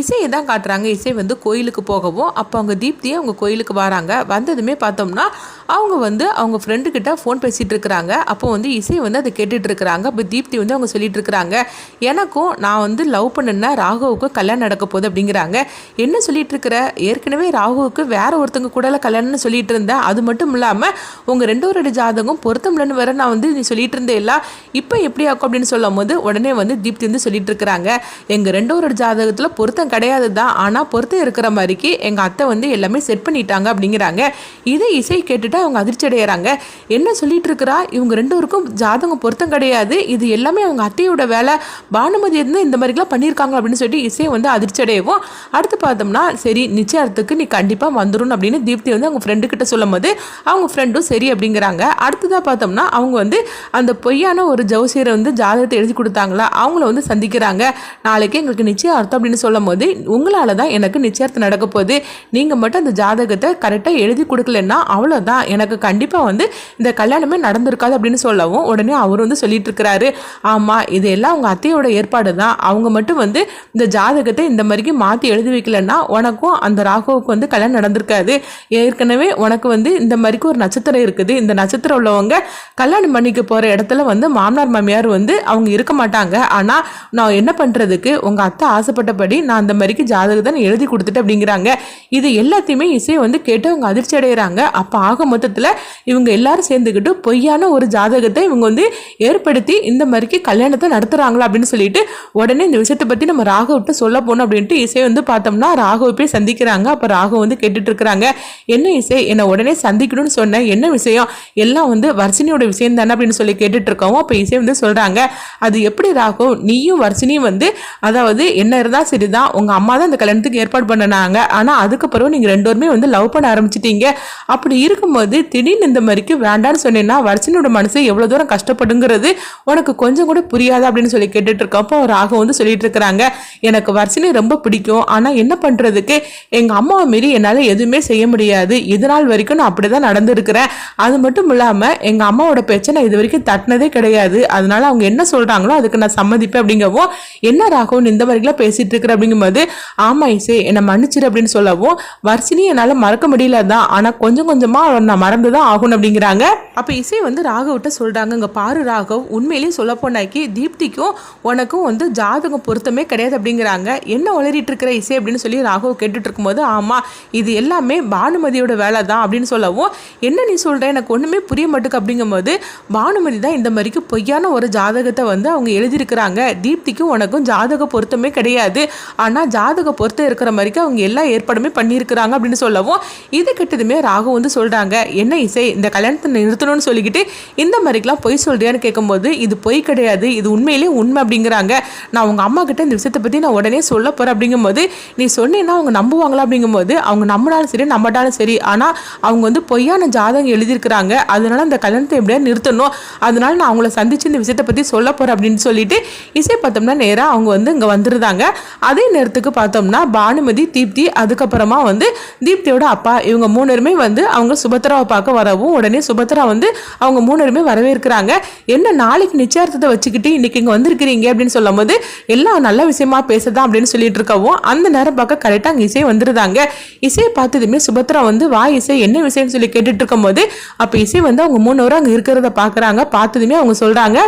இசையை தான் காட்டுறாங்க. இசை வந்து கோயிலுக்கு போகவும் அப்போ அவங்க தீப்தியை அவங்க கோயிலுக்கு வராங்க. வந்ததுமே பார்த்தோம்னா அவங்க வந்து அவங்க ஃப்ரெண்டுக்கிட்ட ஃபோன் பேசிகிட்டு இருக்கிறாங்க. அப்போ வந்து இசை வந்து அதை கேட்டுட்டு இருக்கிறாங்க. அப்போ தீப்தி வந்து அவங்க சொல்லிட்டு இருக்கிறாங்க எனக்கும் நான் வந்து லவ் பண்ணுன்னா ராகுவுக்கும் கல்யாணம் நடக்க போகுது அப்படிங்கிறாங்க. என்ன சொல்லிட்டு இருக்கிற? ஏற்கனவே ராகுவுக்கு வேற ஒருத்தங்க கூட கல்யாணம்னு சொல்லிட்டு இருந்தேன். அது மட்டும் இல்லாமல் உங்கள் ரெண்டு ஒரு ஜாதகம் பொருத்தமில்லன்னு வேற நான் வந்து நீ சொல்லிட்டு இருந்தே இல்லை. இப்போ எப்படி ஆக்கும் அப்படின்னு சொல்லும் போது உடனே வந்து தீப்தி வந்து சொல்லிட்டு இருக்கிறாங்க. எங்கள் ரெண்டு ஒரு ஜாதகத்தில் பொருத்தம் கிடையாது தான் ஆனால் பொருத்தம் இருக்கிற மாதிரிக்கு எங்கள் அத்தை வந்து எல்லாமே செட் பண்ணிட்டாங்க அப்படிங்கிறாங்க. இதை இசை கேட்டுட்டு அவங்க அதிர்ச்சி அடைகிறாங்க என்ன சொல்லிட்டு இருக்கிறா? இவங்க ரெண்டு ஜாதகம் பொருத்தம் கிடையாது. இது எல்லாமே அவங்க அத்தையோட வேலை. பானுமதி இருந்து இந்த மாதிரிலாம் பண்ணியிருக்காங்க அப்படின்னு சொல்லிட்டு இசையை வந்து அதிர்ச்சி அடையவும் அடுத்து பார்த்தோம்னா சரி நிச்சயத்துக்கு நீ கண்டிப்பாக வந்துடும் அப்படின்னு தீப்தி வந்து அவங்க ஃப்ரெண்டு கிட்ட சொல்லும் போது அவங்க ஃப்ரெண்டும் சரி அப்படிங்கிறாங்க. அடுத்ததாக பார்த்தோம்னா அவங்க வந்து அந்த பொய்யான ஒரு ஜோசியரை வந்து ஜாதகத்தை எழுதி கொடுத்தாங்களா? அவங்கள வந்து சந்திக்கிறாங்க. நாளைக்கு எங்களுக்கு நிச்சயார்த்தம் அப்படின்னு சொல்லும் போது உங்களால் தான் எனக்கு நிச்சயத்தை நடக்க போகுது நீங்கள் மட்டும் அந்த ஜாதகத்தை கரெக்டாக எழுதி கொடுக்கலன்னா அவ்வளோதான் எனக்கு கண்டிப்பாக வந்து இந்த கல்யாணமே நடந்திருக்காது அப்படின்னு சொல்லவும் உடனே அவர் வந்து சொல்லிட்டு இருக்கிறாரு. ஆமாம் இது எல்லாம் அவங்க அத்தையோட ஏற்பாடு தான் அவங்க மட்டும் வந்து இந்த ஜாதகத்தை இந்த மாதிரிக்கு மாற்றி எழுதி வைக்கலன்னா உனக்கும் அந்த ராகுவுக்கு வந்து கல்யாணம் நடந்திருக்காது. ஏற்கனவே உனக்கு வந்து இந்த மாதிரிக்கு ஒரு நட்சத்திரம் இருக்குது. இந்த நட்சத்திரம் உள்ளவங்க கல்யாணம் பண்ணிக்க போகிற இடத்துல வந்து மாமனார் மாமியார் வந்து அவங்க இருக்க மாட்டாங்க. ஆனால் நான் என்ன பண்ணுறதுக்கு உங்கள் அத்தை ஆசைப்பட்டபடி நான் அந்த மாதிரிக்கு ஜாதகத்தை நான் எழுதி கொடுத்துட்டு அப்படிங்கிறாங்க. இது எல்லாத்தையுமே இசையை வந்து கேட்டு அவங்க அதிர்ச்சி அடைகிறாங்க அப்போ ஆக மொத்தத்தில் இவங்க எல்லாரும் சேர்ந்துக்கிட்டு பொய்யான ஒரு ஜாதகத்தை இவங்க வந்து ஏற்படுத்தி இந்த மாதிரிக்கு கல்யாணத்தை நடத்துகிறாங்களா அப்படின்னு சொல்லிட்டு உடனே இந்த விஷயத்தை பற்றி நம்ம ராகவிட்ட சொல்ல போனோம் அப்படின்ட்டு இசை வந்து பார்த்தோம்னா ராகவை போய் சந்திக்கிறாங்க. அப்போ ராகவ் வந்து கேட்டுட்டு இருக்கிறாங்க. என்ன இசை? என்னை உடனே சந்திக்கணும்னு சொன்னேன் என்ன விஷயம்? எல்லாம் வந்து வர்ஷினியோட விஷயம் தானே அப்படின்னு சொல்லி கேட்டுட்டு இருக்கோம் அப்போ இசை வந்து சொல்கிறாங்க அது எப்படி ராகவ்? நீயும் வர்ஷினியும் வந்து அதாவது என்ன இருந்தால் சரிதான். உங்கள் அம்மா தான் இந்த கல்யாணத்துக்கு ஏற்பாடு பண்ணினாங்க. ஆனால் அதுக்கப்புறம் நீங்கள் ரெண்டோருமே வந்து லவ் பண்ண ஆரம்பிச்சிட்டீங்க. அப்படி இருக்கும்போது திடீர்னு இந்த மாதிரிக்கு வேண்டான்னு சொன்னேன்னா வர்ஷனோட மனசு எவ்வளோ தூரம் கஷ்டப்படுங்கிறது உனக்கு கொஞ்சம் கூட புரியாது அப்படின்னு சொல்லி கேட்டுட்டு இருக்கப்போ ராகம் வந்து சொல்லிட்டு இருக்கிறாங்க எனக்கு வர்ஷினி ரொம்ப பிடிக்கும். ஆனால் என்ன பண்ணுறதுக்கு எங்கள் அம்மாவை மீறி என்னால் எதுவுமே செய்ய முடியாது. இது நாள் வரைக்கும் நான் அப்படி தான் நடந்திருக்கிறேன். அது மட்டும் இல்லாமல் எங்கள் அம்மாவோட பேச்சை நான் இது வரைக்கும் தட்டினதே கிடையாது. அதனால அவங்க என்ன சொல்கிறாங்களோ அதுக்கு நான் சம்மதிப்பேன். அப்படிங்கவும் என்ன ராகவன் இந்த மாதிரிலாம் பேசிட்டு இருக்கிற அப்படிங்கும்போது ஆமா இசை என்னை மன்னிச்சிரு அப்படின்னு சொல்லவும் வர்ஷினி என்னால் மறக்க முடியல தான் ஆனால் கொஞ்சம் கொஞ்சமாக நான் மறந்து தான் ஆகணும் அப்படிங்கிறாங்க. அப்போ இசை வந்து ராகவ்கிட்ட சொல்கிறாங்க இங்கே பாரு ராகவ் உண்மையிலேயே சொல்ல போனாக்கி தீப்திக்கும் உனக்கும் வந்து ஜாதகம் பொருத்தமே கிடையாது அப்படிங்கிறாங்க. என்ன உளறிட்டு இருக்கிற இசை? அப்படின்னு சொல்லி ராகவ் கேட்டுட்டு இருக்கும்போது ஆமாம் இது எல்லாமே பானுமதியோட வேலை தான் அப்படின்னு சொல்லவும் என்ன நீ சொல்கிற எனக்கு ஒன்றுமே புரிய மாட்டுக்கு அப்படிங்கும்போது பானுமதி தான் இந்த மாதிரிக்கு பொய்யான ஒரு ஜாதகத்தை வந்து அவங்க எழுதியிருக்கிறாங்க. தீப்திக்கும் உனக்கும் ஜாதக பொருத்தமே கிடையாது. ஆனால் ஜாதக பொறுத்து இருக்கிற மாதிரிக்கு அவங்க எல்லா ஏற்பாடுமே பண்ணியிருக்கிறாங்க அப்படின்னு சொல்லவும் இது கிட்டதுமே ராகு வந்து சொல்கிறாங்க என்ன இசை இந்த கல்யாணத்தை நிறுத்தணும்னு சொல்லிக்கிட்டு இந்த மாதிரிக்கெலாம் பொய் சொல்கிறியான்னு கேட்கும்போது இது பொய் கிடையாது இது உண்மையிலேயே உண்மை அப்படிங்கிறாங்க. நான் உங்கள் அம்மா கிட்ட இந்த விஷயத்தை பற்றி நான் உடனே சொல்ல போகிறேன் அப்படிங்கும்போது நீ சொன்னீங்கன்னா அவங்க நம்புவாங்களா அப்படிங்கும்போது அவங்க நம்பினாலும் சரி நம்பட்டாலும் சரி. ஆனால் அவங்க வந்து பொய்யான ஜாதகம் எழுதியிருக்கிறாங்க. அதனால அந்த கல்யாணத்தை எப்படியா நிறுத்தணும். அதனால நான் அவங்கள சந்திச்சு இந்த விஷயத்தை பற்றி சொல்ல போகிறேன் அப்படின்னு சொல்லிட்டு இசை பார்த்தோம்னா நேராக அவங்க வந்து இங்கே வந்துருந்தாங்க அதே நேரத்துக்கு பார்த்தோம்னா பானுமதி தீப்தி அதுக்கப்புறமா வந்து தீப்தியோட அப்பா. இவங்க மூணுருமே வந்து அவங்க சுபத்ராவை பார்க்க வரவும் உடனே சுபத்ரா வந்து அவங்க மூணுருமே வரவேற்கிறாங்க. என்ன நாளைக்கு நிச்சயார்த்தத்தை வச்சுக்கிட்டு இன்னைக்கு இங்கே வந்திருக்கிறீங்க அப்படின்னு சொல்லும்போது எல்லாம் நல்ல விஷயமா பேசுதான் அப்படின்னு சொல்லிட்டு இருக்கவும் அந்த நேரம் பார்க்க கரெக்டாக அங்கே இசை வந்துருந்தாங்க. இசையை பார்த்ததுமே சுபத்ரா வந்து வா இசை என்ன விஷயம்னு சொல்லி கேட்டுட்டு இருக்கும்போது அப்போ இசை வந்து அவங்க மூணு அங்கே இருக்கிறத பார்க்குறாங்க. பார்த்ததுமே அவங்க சொல்கிறாங்க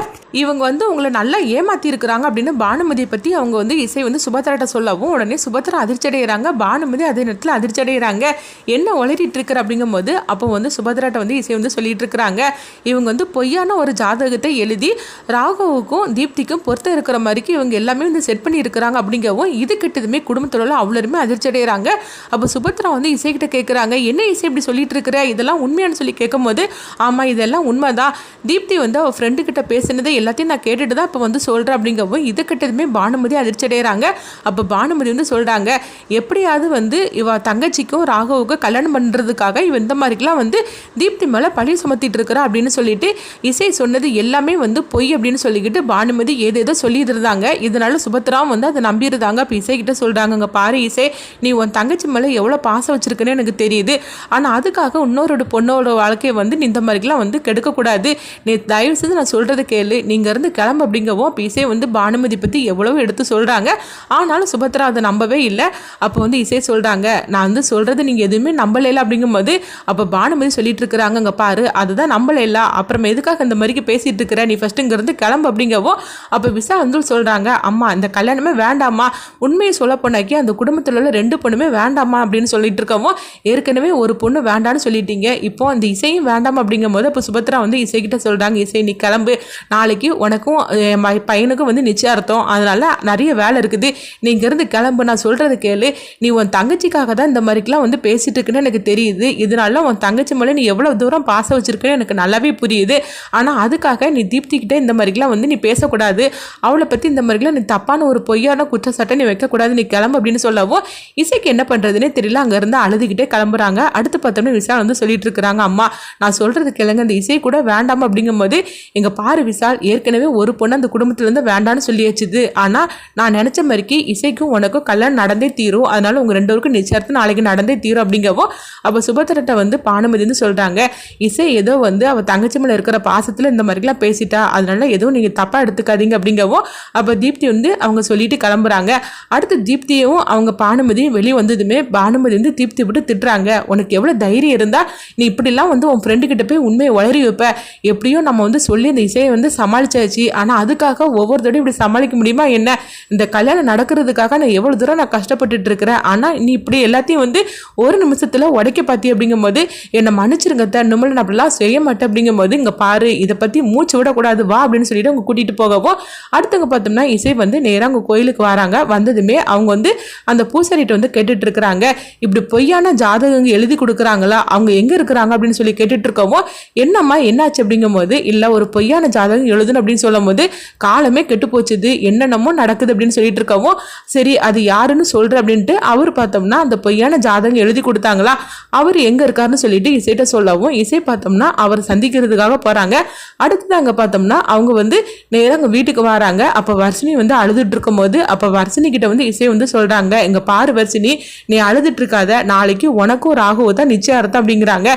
இவங்க வந்து உங்களை நல்லா ஏமாத்தி இருக்கிறாங்க அப்படின்னு பானுமதியை பற்றி அவங்க வந்து இசை வந்து சுபத்ராட்ட சொல்லவும் உடனே சுபத்ரா அதிர்ச்சி அடைகிறாங்க பானுமதி அதே நேரத்தில் அதிர்ச்சி அடைகிறாங்க என்ன உளறிட்டு இருக்கிற அப்படிங்கும்போது அப்போ வந்து சுபத்ராட்ட வந்து இசை வந்து சொல்லிட்டு இருக்கிறாங்க இவங்க வந்து பொய்யான ஒரு ஜாதகத்தை எழுதி ராகவுக்கும் தீப்திக்கும் பொருத்த இருக்கிற மாதிரிக்கு இவங்க எல்லாமே வந்து செட் பண்ணி இருக்கிறாங்க அப்படிங்கவும் இது கிட்டதுமே குடும்பத்தோட அவ்வளோருமே அதிர்ச்சி அடைகிறாங்க அப்போ சுபத்ரா வந்து இசைக்கிட்ட கேட்குறாங்க என்ன இசை இப்படி சொல்லிட்டு இருக்கிற இதெல்லாம் உண்மையானு சொல்லி கேட்கும்போது ஆமாம் இதெல்லாம் உண்மைதான். தீப்தி வந்து அவள் ஃப்ரெண்டு கிட்ட பேசினதை எல்லாத்தையும் நான் கேட்டுட்டு தான் இப்போ வந்து சொல்கிறேன் அப்படிங்கவும் இது கிட்டதுமே பானுமதி அதிர்ச்சி அடைகிறாங்க அப்போ பானுமதினு சொல்கிறாங்க எப்படியாவது வந்து இவ தங்கச்சிக்கும் ராகவுக்கும் கல்யாணம் பண்ணுறதுக்காக இவ இந்த மாதிரிக்கெலாம் வந்து தீப்தி மேலே பழி சுமத்திட்டு இருக்கிறா அப்படின்னு சொல்லிட்டு இசை சொன்னது எல்லாமே வந்து பொய் அப்படின்னு சொல்லிக்கிட்டு பானுமதி ஏதேதோ சொல்லிட்டு இருந்தாங்க. இதனால சுபத்ராவும் வந்து அதை நம்பியிருந்தாங்க. அப்போ இசைக்கிட்ட கிட்ட சொல்கிறாங்க பாரு இசை நீ உன் தங்கச்சி மேலே எவ்வளோ பாசம் வச்சிருக்குன்னு எனக்கு தெரியுது. ஆனால் அதுக்காக இன்னொரு பொண்ணோட வாழ்க்கையை வந்து நீ இந்த மாதிரிக்கெலாம் வந்து கெடுக்கக்கூடாது நீ தயவு செய்து நான் சொல்கிறது கேளு. நீங்கள் இருந்து கிளம்பு அப்படிங்கவும் அப்போ இசை வந்து பானுமதி பற்றி எவ்வளவோ எடுத்து சொல்கிறாங்க ஆனாலும் சுபத்ரா அதை நம்பவே இல்லை. அப்போ வந்து இசை சொல்கிறாங்க நான் வந்து சொல்கிறது நீங்கள் எதுவுமே நம்பலையில அப்படிங்கும்போது அப்போ பானுமதி சொல்லிட்டு இருக்கிறாங்க அங்கே பாரு அதுதான் நம்பலையில. அப்புறம் எதுக்காக இந்த மாதிரிக்கு பேசிகிட்டு இருக்கிற? நீ ஃபஸ்ட்டு இங்கேருந்து கிளம்பு அப்படிங்கவோ அப்போ விசா வந்து சொல்கிறாங்க அம்மா இந்த கல்யாணமே வேண்டாமா உண்மையை சொல்ல போனாக்கி அந்த குடும்பத்தில் உள்ள ரெண்டு பொண்ணுமே வேண்டாமா அப்படின்னு சொல்லிட்டு இருக்கவும் ஏற்கனவே ஒரு பொண்ணு வேண்டான்னு சொல்லிட்டீங்க. இப்போ அந்த இசையும் வேண்டாம் அப்படிங்கும் போது அப்போ சுபத்ரா வந்து இசைக்கிட்ட சொல்கிறாங்க இசை நீ கிளம்பு. நாளைக்கு உனக்கும் என் ம- பையனுக்கும் வந்து நிச்சயார்த்தம். அதனால நிறைய வேலை இருக்குது. நீ இங்கேருந்து கிளம்பு நான் சொல்கிறது கேளு. நீ உன் தங்கச்சிக்காக தான் இந்த மாதிரிக்கெலாம் வந்து பேசிட்டு இருக்குன்னு எனக்கு தெரியுது. இதனால உன் தங்கச்சி மேலே நீ எவ்வளோ தூரம் பாச வச்சுருக்கேன்னு எனக்கு நல்லாவே புரியுது. ஆனால் அதுக்காக நீ தீப்திக்கிட்டே இந்த மாதிரிக்கெலாம் வந்து நீ பேசக்கூடாது. அவளை பற்றி இந்த மாதிரிக்கெலாம் நீ தப்பான ஒரு பொய்யான குற்றச்சாட்டை நீ வைக்கக்கூடாது. நீ கிளம்பு அப்படின்னு சொல்லவும் இசைக்கு என்ன பண்ணுறதுனே தெரியல. அங்கேருந்து அழுதுகிட்டே கிளம்புறாங்க. அடுத்து பார்த்தோம்னா விஷால் வந்து சொல்லிட்டு இருக்கிறாங்க. அம்மா நான் சொல்கிறது கேளுங்க. அந்த இசை கூட வேண்டாம் அப்படிங்கும்போது எங்கள் பாரு விஷால் ஏற்கனவே ஒரு பொண்ணு அந்த குடும்பத்துலேருந்து வேண்டான்னு சொல்லி வச்சுது ஆனால் நான் நினச்ச மாதிரிக்கு இசை இசைக்கும் உனக்கும் கல்யாணம் நடந்தே தீரும். அதனால உங்கள் ரெண்டு பேருக்கும் நிச்சயத்து நாளைக்கு நடந்தே தீரும் அப்படிங்கவோ அப்போ சுபத்திரட்ட வந்து பானுமதி வந்து சொல்கிறாங்க இசை ஏதோ வந்து அவள் தங்கச்சி மேலே இருக்கிற பாசத்தில் இந்த மாதிரிலாம் பேசிட்டா அதனால எதுவும் நீங்கள் தப்பாக எடுத்துக்காதீங்க அப்படிங்கவோ அப்போ தீப்தி வந்து அவங்க சொல்லிட்டு கிளம்புறாங்க. அடுத்து தீப்தியும் அவங்க பானுமதியும் வெளியே வந்ததுமே பானுமதி வந்து தீப்தி விட்டு திட்டுறாங்க. உனக்கு எவ்வளோ தைரியம் இருந்தால் நீ இப்படிலாம் வந்து உன் ஃப்ரெண்டு கிட்ட போய் உண்மையை உளறி வைப்ப. எப்படியும் நம்ம வந்து சொல்லி இந்த இசையை வந்து சமாளிச்சாச்சு. ஆனால் அதுக்காக ஒவ்வொரு இப்படி சமாளிக்க முடியுமா என்ன? இந்த கல்யாணம் நடக்கிறதுக்கு உனக்காக நான் எவ்வளோ தூரம் நான் கஷ்டப்பட்டுட்டு இருக்கிறேன் ஆனால் நீ இப்படி எல்லாத்தையும் வந்து ஒரு நிமிஷத்தில் உடைக்க பார்த்தி அப்படிங்கும்போது என்னை மன்னிச்சிருங்க தான் நம்மளை நான் அப்படிலாம் செய்ய மாட்டேன் அப்படிங்கும்போது இங்கே பாரு இதை பற்றி மூச்சு விடக்கூடாது வா அப்படின்னு சொல்லிட்டு அவங்க கூட்டிகிட்டு போகவும் அடுத்தவங்க பார்த்தோம்னா இசை வந்து நேராக அவங்க கோயிலுக்கு வராங்க. வந்ததுமே அவங்க வந்து அந்த பூசாரிட்ட வந்து கேட்டுட்டு இருக்கிறாங்க இப்படி பொய்யான ஜாதகங்க எழுதி கொடுக்குறாங்களா? அவங்க எங்கே இருக்கிறாங்க அப்படின்னு சொல்லி கேட்டுட்டு இருக்கவும் என்னம்மா என்னாச்சு அப்படிங்கும்போது இல்லை ஒரு பொய்யான ஜாதகம் எழுதுன்னு அப்படின்னு சொல்லும் போது காலமே கெட்டு போச்சுது என்னென்னமோ நடக்குது அப்படின்னு சொல்லிட்டு இருக்கவும் சரி அது யாருன்னு சொல்கிற அப்படின்ட்டு அவர் பார்த்தோம்னா அந்த பொய்யான ஜாதகம் எழுதி கொடுத்தாங்களா? அவர் எங்கே இருக்காருன்னு சொல்லிட்டு இசைட்ட சொல்லவும் இசை பார்த்தோம்னா அவர் சந்திக்கிறதுக்காக போகிறாங்க அடுத்தது அங்கே பார்த்தோம்னா அவங்க வந்து நேராக அங்கே வீட்டுக்கு வராங்க. அப்போ வர்ஷினி வந்து அழுதுட்டு இருக்கும்போது அப்போ வர்ஷினி கிட்ட வந்து இசை வந்து சொல்கிறாங்க எங்கள் பாரு வர்ஷினி நீ அழுதுட்டு இருக்காத. நாளைக்கு உனக்கும் ராகுவோ தான் நிச்சயார்த்தம் அப்படிங்கிறாங்க.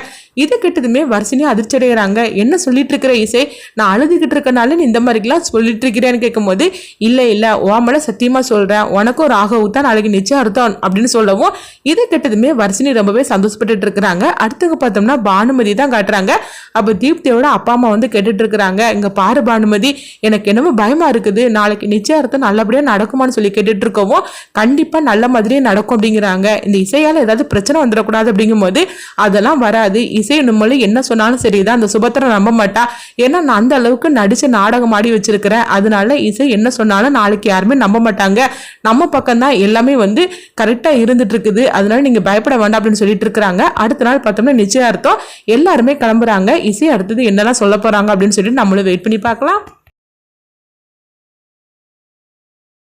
இதை கிட்டதுமே வர்ஷினி அதிர்ச்சி அடைகிறாங்க என்ன சொல்லிட்டு இருக்கிற இசை? நான் அழுதுகிட்டு இருக்கனால நீ இந்த மாதிரிலாம் சொல்லிட்டு இருக்கிறேன்னு கேட்கும்போது இல்லை இல்லை ஓமலை சத்தியமாக சொல்கிறேன் உனக்கும் ராகவும் தான் நாளைக்கு நிச்சயார்த்தம் அப்படின்னு சொல்லவும் இதை கெட்டதுமே வர்ஷினி ரொம்பவே சந்தோஷப்பட்டு இருக்கிறாங்க. அடுத்தவங்க பார்த்தோம்னா பானுமதி தான் காட்டுறாங்க. அப்போ தீப்தியோட அப்பா அம்மா வந்து கேட்டுட்டு இருக்கிறாங்க. இங்க பாரு பானுமதி எனக்கு என்னமோ பயமா இருக்குது. நாளைக்கு நிச்சயார்த்தம் நல்லபடியா நடக்குமான்னு சொல்லி கேட்டுட்டு இருக்கவும் கண்டிப்பா நல்ல மாதிரியே நடக்கும் அப்படிங்கிறாங்க. இந்த இசையால ஏதாவது பிரச்சனை வந்துடக்கூடாது அப்படிங்கும்போது அதெல்லாம் வராது. இசை நம்மளும் என்ன சொன்னாலும் சரிதான். அந்த சுபத்திரம் நம்ப மாட்டா. ஏன்னா நான் அந்த அளவுக்கு நடிச்சு நாடகம் ஆடி வச்சிருக்கிறேன். அதனால இசை என்ன சொன்னாலும் நாளைக்கு யாருமே நம்ப மாட்டாங்க. நம்ம பக்கம் தான் எல்லாமே வந்து கரெக்டாக இருந்துட்டு இருக்குது அதனால நீங்கள் பயப்பட வேண்டாம் அப்படின்னு சொல்லிட்டு இருக்கிறாங்க அடுத்த நாள் பார்த்தோம்னா நிச்சயார்த்தம் எல்லாருமே கிளம்புறாங்க. இசை அடுத்தது என்னெல்லாம் சொல்ல போகிறாங்க அப்படின்னு சொல்லிட்டு நம்மளும் வெயிட் பண்ணி பார்க்கலாம்.